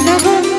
ঘন